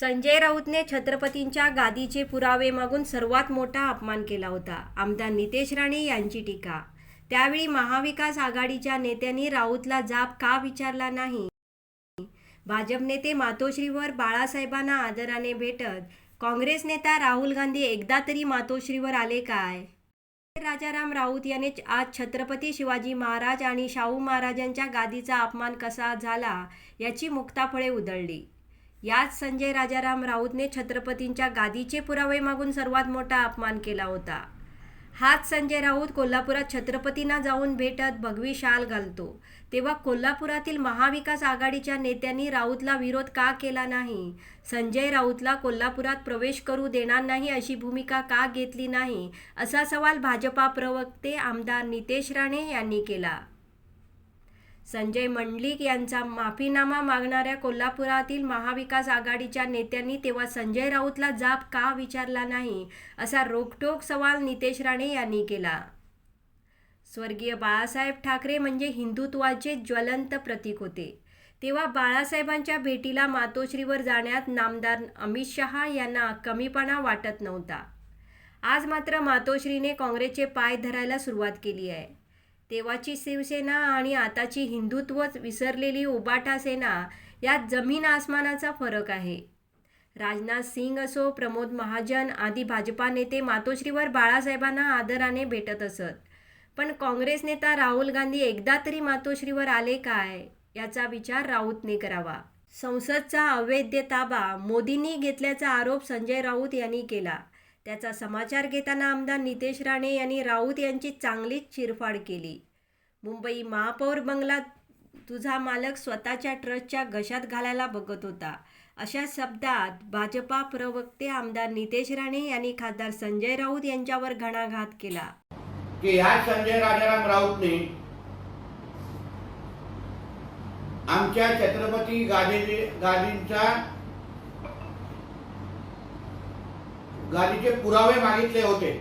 संजय राऊतने छत्रपतींच्या गादीचे पुरावे मागून सर्वात मोठा अपमान केला होता. आमदार नितेश राणे यांची टीका. त्यावेळी महाविकास आघाडीच्या नेत्यांनी राऊतला जाब का विचारला नाही? भाजप नेते मातोश्रीवर बाळासाहेबांना आदराने भेटत काँग्रेस नेता राहुल गांधी एकदा तरी मातोश्रीवर आले काय? राजाराम राऊत याने आज छत्रपती शिवाजी महाराज आणि शाहू महाराजांच्या गादीचा अपमान कसा झाला याची मुक्ताफळे उधळली. याच संजय राजाराम राऊतने छत्रपतींच्या गादीचे पुरावे मागून सर्वात मोठा अपमान केला होता. हाच संजय राऊत कोल्हापुरात छत्रपतींना जाऊन भेटत भगवी शाल घालतो. तेव्हा कोल्हापुरातील महाविकास आघाडीच्या नेत्यांनी राऊतला विरोध का केला नाही? संजय राऊतला कोल्हापुरात प्रवेश करू देणार नाही अशी भूमिका का घेतली नाही? असा सवाल भाजपा प्रवक्ते आमदार नितेश राणे यांनी केला. संजय मंडलिक यांचा माफीनामा मागणाऱ्या कोल्हापुरातील महाविकास आघाडीच्या नेत्यांनी तेव्हा संजय राऊतला जाब का विचारला नाही असा रोखठोक सवाल नितेश राणे यांनी केला. स्वर्गीय बाळासाहेब ठाकरे म्हणजे हिंदुत्वाचे ज्वलंत प्रतीक होते. तेव्हा बाळासाहेबांच्या भेटीला मातोश्रीवर जाण्यात नामदार अमित शहा यांना कमीपणा वाटत नव्हता. आज मात्र मातोश्रीने काँग्रेसचे पाय धरायला सुरुवात केली आहे. तेव्हाची शिवसेना आणि आताची हिंदुत्वच विसरलेली उबाटा सेना यात जमीन आसमानाचा फरक आहे. राजनाथ सिंग असो प्रमोद महाजन आदी भाजपा नेते मातोश्रीवर बाळासाहेबांना आदराने भेटत असत. पण काँग्रेस नेता राहुल गांधी एकदा तरी मातोश्रीवर आले काय? याचा विचार राऊतने करावा. संसदचा अवैध ताबा मोदींनी घेतल्याचा आरोप संजय राऊत यांनी केला. त्याचा समाचार घेताना आमदार नितेश राणे यांनी राऊत यांची चांगलीच चिरफाड केली. मुंबई महापौर बंगला तुझा मालक स्वतःच्या ट्रस्टच्या घशात घालायला बघत होता. अशा शब्दात भाजपा प्रवक्ते आमदार नितेश राणे यांनी खासदार संजय राऊत यांच्यावर घणाघात केला. की ह्या संजय राजाराम राऊतने आमच्या छत्रपती गादी गादींचा गादीचे पुरावे मागितले होते.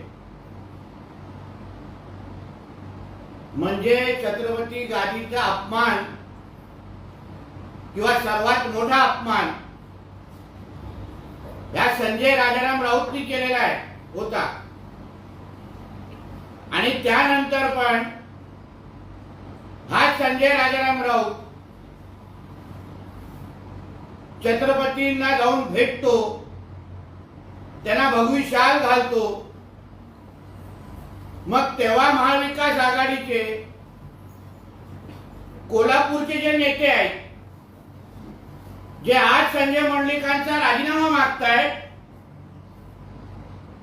म्हणजे छत्रपती गादीचा अपमान किंवा सर्वात मोठा अपमान या संजय राजाराम राऊतनी केलेला आहे होता. आणि त्यानंतर पण हा संजय राजाराम राऊत छत्रपतींना जाऊन भेटतो. त्यांना भगवी शाल घालतो. मग तेव्हा महाविकास आघाडीचे कोल्हापूरचे जे नेते आहेत जे आज संजय मंडलिकांचा राजीनामा मागतायत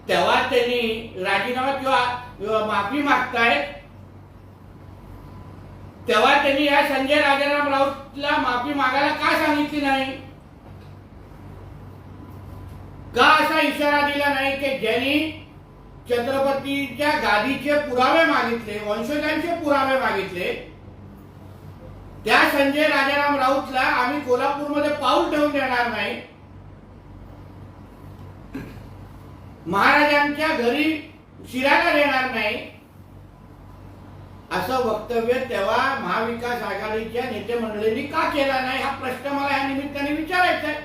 तेव्हा त्यांनी राजीनामा किंवा माफी मागतायत तेव्हा त्यांनी या संजय राजाराम राऊतला माफी मागायला का सांगितली नाही? का असा इशारा दिला नाही की ज्यांनी छत्रपतीच्या गादीचे पुरावे मागितले वंशजांचे पुरावे मागितले? त्या संजय राजाराम राऊतला आम्ही कोल्हापूरमध्ये पाऊल ठेवून देणार नाही. महाराजांच्या घरी शिरायला देणार नाही. असं वक्तव्य तेव्हा महाविकास आघाडीच्या नेते मंडळींनी का केला नाही हा प्रश्न मला या निमित्ताने विचारायचा आहे.